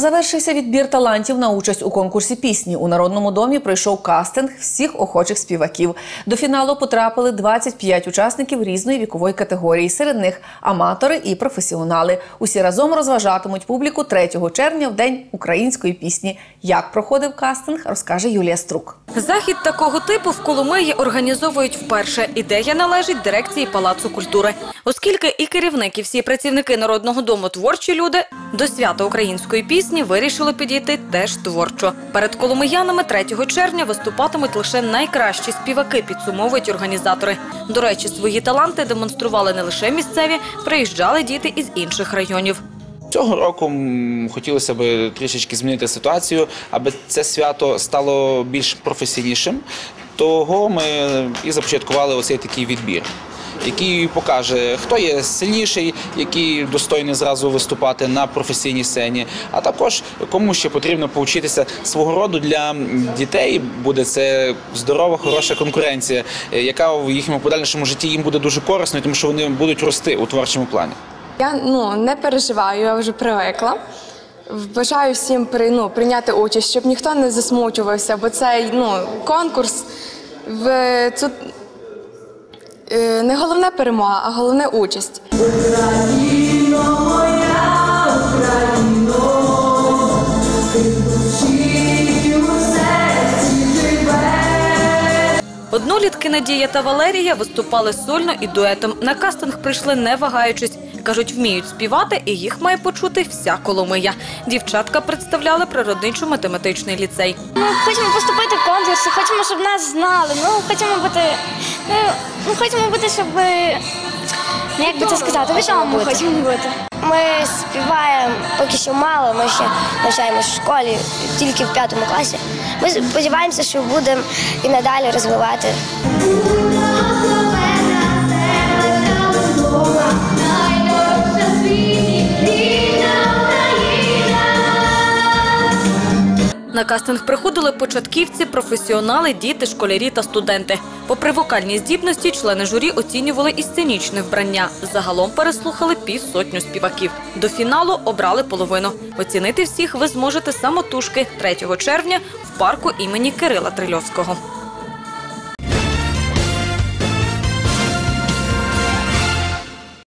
Завершився відбір талантів на участь у конкурсі пісні. У народному домі пройшов кастинг всіх охочих співаків. До фіналу потрапили 25 учасників різної вікової категорії. Серед них аматори і професіонали. Усі разом розважатимуть публіку 3 червня в день української пісні. Як проходив кастинг, розкаже Юлія Струк. Захід такого типу в Коломиї організовують вперше. Ідея належить дирекції Палацу культури. Оскільки і керівник, і всі працівники Народного дому творчі люди, до свята української пісні вирішили підійти теж творчо. Перед коломиянами 3 червня виступатимуть лише найкращі співаки, підсумовують організатори. До речі, свої таланти демонстрували не лише місцеві, приїжджали діти із інших районів. Цього року хотілося б трішечки змінити ситуацію, аби це свято стало більш професійнішим. Того ми і започаткували оцей такий відбір, який покаже, хто є сильніший, який достойний зразу виступати на професійній сцені, а також кому ще потрібно повчитися свого роду для дітей. Буде це здорова, хороша конкуренція, яка в їхньому подальшому житті їм буде дуже корисною, тому що вони будуть рости у творчому плані. Я ну не переживаю, я вже привикла. Бажаю всім при, ну, прийняти участь, щоб ніхто не засмучувався, бо цей ну, конкурс в тут е, не головне перемога, а головне участь. Однолітки Надія та Валерія виступали сольно і дуетом. На кастинг прийшли не вагаючись. Кажуть, вміють співати, і їх має почути вся Коломия. Дівчатка представляли природничо-математичний ліцей. Ми хочемо поступити в конкурси, хочемо, щоб нас знали. Ну, хочемо бути. Ну, ну хочемо бути, щоб. Ну, як би це сказати, відомими хочемо бути. Ми співаємо поки що мало, ми ще навчаємося в школі, тільки в п'ятому класі. Ми сподіваємося, що будемо і надалі розвивати. На кастинг приходили початківці, професіонали, діти, школярі та студенти. Попри вокальні здібності, члени журі оцінювали і сценічне вбрання. Загалом переслухали півсотню співаків. До фіналу обрали половину. Оцінити всіх ви зможете самотужки 3 червня в парку імені Кирила Трильовського.